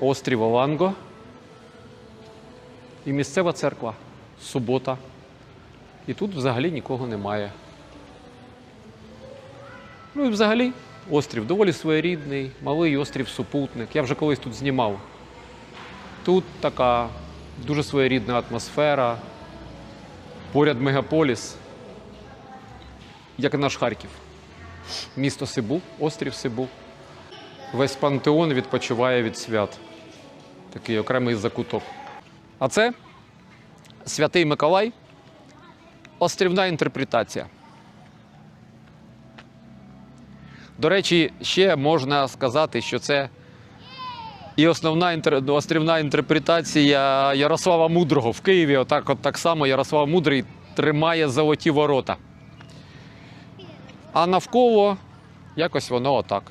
острів Оланго і місцева церква. Субота. І тут взагалі нікого немає. Ну і взагалі острів доволі своєрідний, малий острів Супутник. Я вже колись тут знімав. Тут така дуже своєрідна атмосфера. Поряд мегаполіс, як і наш Харків. Місто Сибу, острів Сибу. Весь пантеон відпочиває від свят. Такий окремий закуток. А це Святий Миколай, острівна інтерпретація. До речі, ще можна сказати, що це і основна острівна інтерпретація Ярослава Мудрого в Києві. Отак, от так само Ярослав Мудрий тримає золоті ворота. А навколо якось воно отак.